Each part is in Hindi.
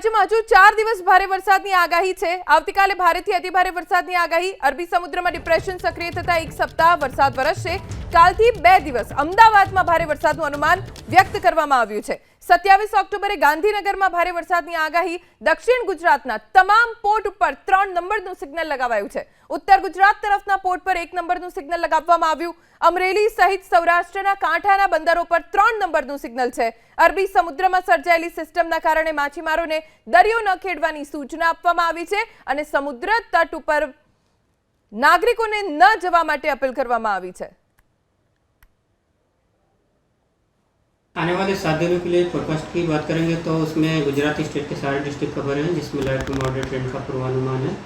રાજ્યમાં હજુ ચાર દિવસ ભારે વરસાદની આગાહી છે. આવતીકાલે ભારેથી અતિભારે વરસાદની આગાહી. અરબી સમુદ્રમાં ડિપ્રેશન સક્રિય થતા એક સપ્તાહ વરસાદ વરસશે. કાલથી બે દિવસ અમદાવાદમાં ભારે વરસાદનું અનુમાન વ્યક્ત કરવામાં આવ્યું છે. સત્યાવીસ ઓક્ટોબરે ગાંધીનગરમાં ભારે વરસાદની આગાહી. દક્ષિણ ગુજરાતના તમામ પોર્ટ ઉપર ત્રણ નંબરનું સિગ્નલ લગાવાયું છે. ઉત્તર ગુજરાત તરફના પોર્ટ પર એક નંબરનું સિગ્નલ લગાવવામાં આવ્યું. અમરેલી સહિત સૌરાષ્ટ્રના કાંઠાના બંદરો પર ત્રણ નંબરનું સિગ્નલ છે. અરબી સમુદ્રમાં સર્જાયેલી સિસ્ટમના કારણે માછીમારોને દરિયો ન ખેડવાની સૂચના આપવામાં આવી છે અને સમુદ્ર તટ ઉપર નાગરિકોને ન જવા માટે અપીલ કરવામાં આવી છે. आने वाले सात दिनों के लिए फोरकास्ट की बात करेंगे तो उसमें गुजराती स्टेट के सारे डिस्ट्रिक्ट कवर हैं, जिसमें लाइट टू मॉडरेट रेन का पूर्वानुमान है।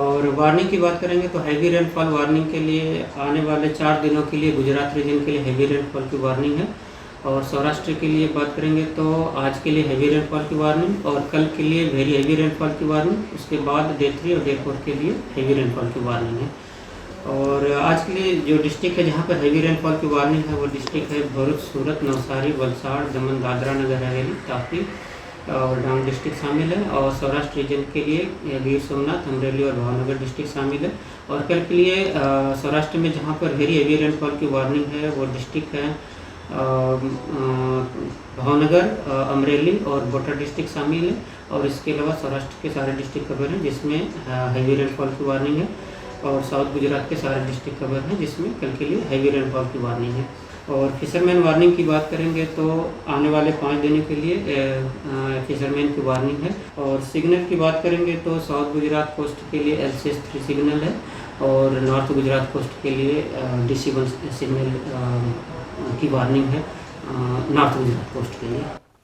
और वार्निंग की बात करेंगे तो हैवी रेनफॉल वार्निंग के लिए आने वाले चार दिनों के लिए गुजरात रीजन के लिए हैवी रेनफॉल की वार्निंग है। और सौराष्ट्र के लिए बात करेंगे तो आज के लिए हैवी रेनफॉल की वार्निंग और कल के लिए वेरी हैवी रेनफॉल की वार्निंग उसके बाद डे थ्री और डे फोर के लिए हैवी रेनफॉल की वार्निंग है। और आज के लिए जो डिस्ट्रिक्ट है जहाँ पर हैवी रेनफॉल की वार्निंग है, वो डिस्ट्रिक्ट है भरूच, सूरत, नवसारी, वलसाड़, दमन, दादरा नगर, हवेली, तापी और डांग डिस्ट्रिक्ट शामिल है। और सौराष्ट्र रीजन के लिए गिर सोमनाथ, अमरेली और भावनगर डिस्ट्रिक्ट शामिल है। और कल के लिए सौराष्ट्र में जहाँ पर वेरी हैवी रेनफॉल की वार्निंग है, वो डिस्ट्रिक्ट है भावनगर अमरेली और बोटा डिस्ट्रिक्ट शामिल है। और इसके अलावा सौराष्ट्र के सारे डिस्ट्रिक्ट कवर हैं, जिसमें हैवी रेनफॉल की वार्निंग है। और साउथ गुजरात के सारे डिस्ट्रिक्ट कवर हैं, जिसमें कल के लिए हैवी रेनफॉल की वार्निंग है। और फिशरमैन वार्निंग की बात करेंगे तो आने वाले पाँच दिनों के लिए फिशरमैन की वार्निंग है। और सिग्नल की बात करेंगे तो साउथ गुजरात कोस्ट के लिए L C S three signal है और नॉर्थ गुजरात कोस्ट के लिए डी सी सिग्नल की वार्निंग है नॉर्थ गुजरात कोस्ट के लिए।